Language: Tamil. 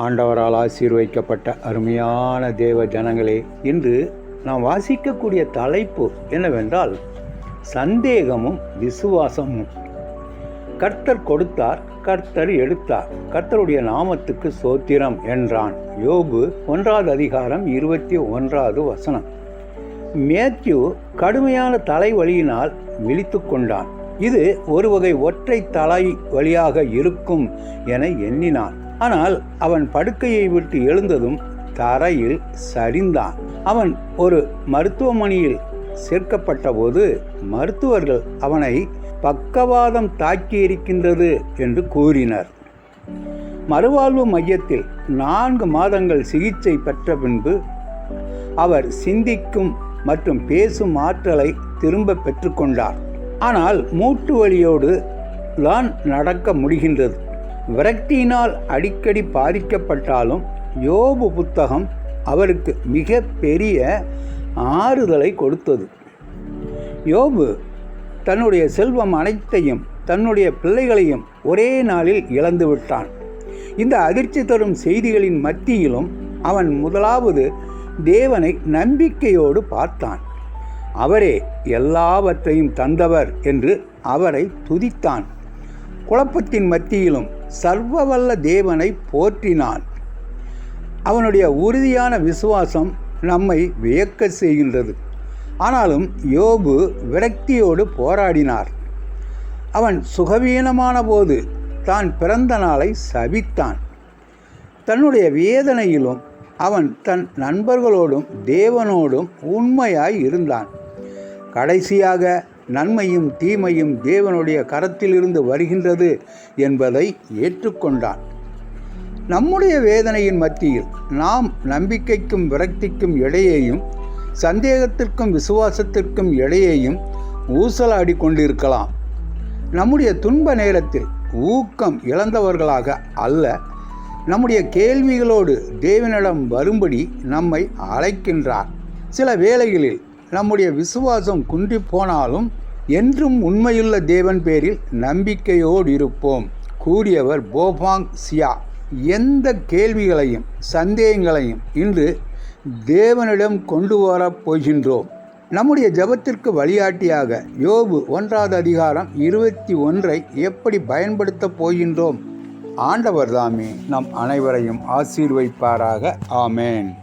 ஆண்டவரால் ஆசீர்வைக்கப்பட்ட அருமையான தேவ ஜனங்களே இன்று நாம் வாசிக்கக்கூடிய தலைப்பு என்னவென்றால் சந்தேகமும் விசுவாசமும். கர்த்தர் கொடுத்தார் கர்த்தர் எடுத்தார். கர்த்தருடைய நாமத்துக்கு சோத்திரம் என்றான். யோபு ஒன்றாவது அதிகாரம் இருபத்தி ஒன்றாவது வசனம். மேத்யூ கடுமையான தலைவலியினால் விழித்து கொண்டான். இது ஒரு வகை ஒற்றை தலை வழியாக இருக்கும் என எண்ணினான். ஆனால் அவன் படுக்கையை விட்டு எழுந்ததும் தரையில் சரிந்தான். அவன் ஒரு மருத்துவமனையில் சேர்க்கப்பட்ட போது மருத்துவர்கள் அவனை பக்கவாதம் தாக்கியிருக்கின்றது என்று கூறினர். மறுவாழ்வு மையத்தில் நான்கு மாதங்கள் சிகிச்சை பெற்ற பின்பு அவர் சிந்திக்கும் மற்றும் பேசும் ஆற்றலை திரும்ப பெற்றுக்கொண்டார். ஆனால் மூட்டு வலியோடு தான் நடக்க முடிகின்றது. விரக்தியினால் அடிக்கடி பாதிக்கப்பட்டாலும் யோபு புத்தகம் அவருக்கு மிக பெரிய ஆறுதலை கொடுத்தது. யோபு தன்னுடைய செல்வம் அனைத்தையும் தன்னுடைய பிள்ளைகளையும் ஒரே நாளில் இழந்து விட்டான். இந்த அதிர்ச்சி தரும் செய்திகளின் மத்தியிலும் அவன் முதலாவது தேவனை நம்பிக்கையோடு பார்த்தான். அவரே எல்லாவற்றையும் தந்தவர் என்று அவரை துதித்தான். குழப்பத்தின் மத்தியிலும் சர்வவல்ல தேவனை போற்றினான். அவனுடைய உறுதியான விசுவாசம் நம்மை வியக்க செய்கின்றது. ஆனாலும் யோபு விரக்தியோடு போராடினார். அவன் சுகவீனமான போது தான் பிறந்த நாளை சபித்தான். தன்னுடைய வேதனையிலும் அவன் தன் நண்பர்களோடும் தேவனோடும் உண்மையாய் இருந்தான். கடைசியாக நன்மையும் தீமையும் தேவனுடைய கரத்திலிருந்து வருகின்றது என்பதை ஏற்றுக்கொண்டான். நம்முடைய வேதனையின் மத்தியில் நாம் நம்பிக்கைக்கும் விரக்திக்கும் இடையேயும் சந்தேகத்திற்கும் விசுவாசத்திற்கும் இடையேயும் ஊசலாடி கொண்டிருக்கலாம். நம்முடைய துன்ப நேரத்தில் ஊக்கம் இழந்தவர்களாக அல்ல நம்முடைய கேள்விகளோடு தேவனிடம் வரும்படி நம்மை அழைக்கின்றார். சில வேளைகளில் நம்முடைய விசுவாசம் குன்றி போனாலும் என்றும் உண்மையுள்ள தேவன் பேரில் நம்பிக்கையோடு இருப்போம். கூறியவர் போபாங் சியா. எந்த கேள்விகளையும் சந்தேகங்களையும் இன்று தேவனிடம் கொண்டு வரப் போகின்றோம். நம்முடைய ஜபத்திற்கு வழிகாட்டியாக யோபு ஒன்றாவது அதிகாரம் இருபத்தி ஒன்றை எப்படி பயன்படுத்தப் போகின்றோம்? ஆண்டவர் தாமே நம் அனைவரையும் ஆசீர்வைப்பாராக. ஆமேன்.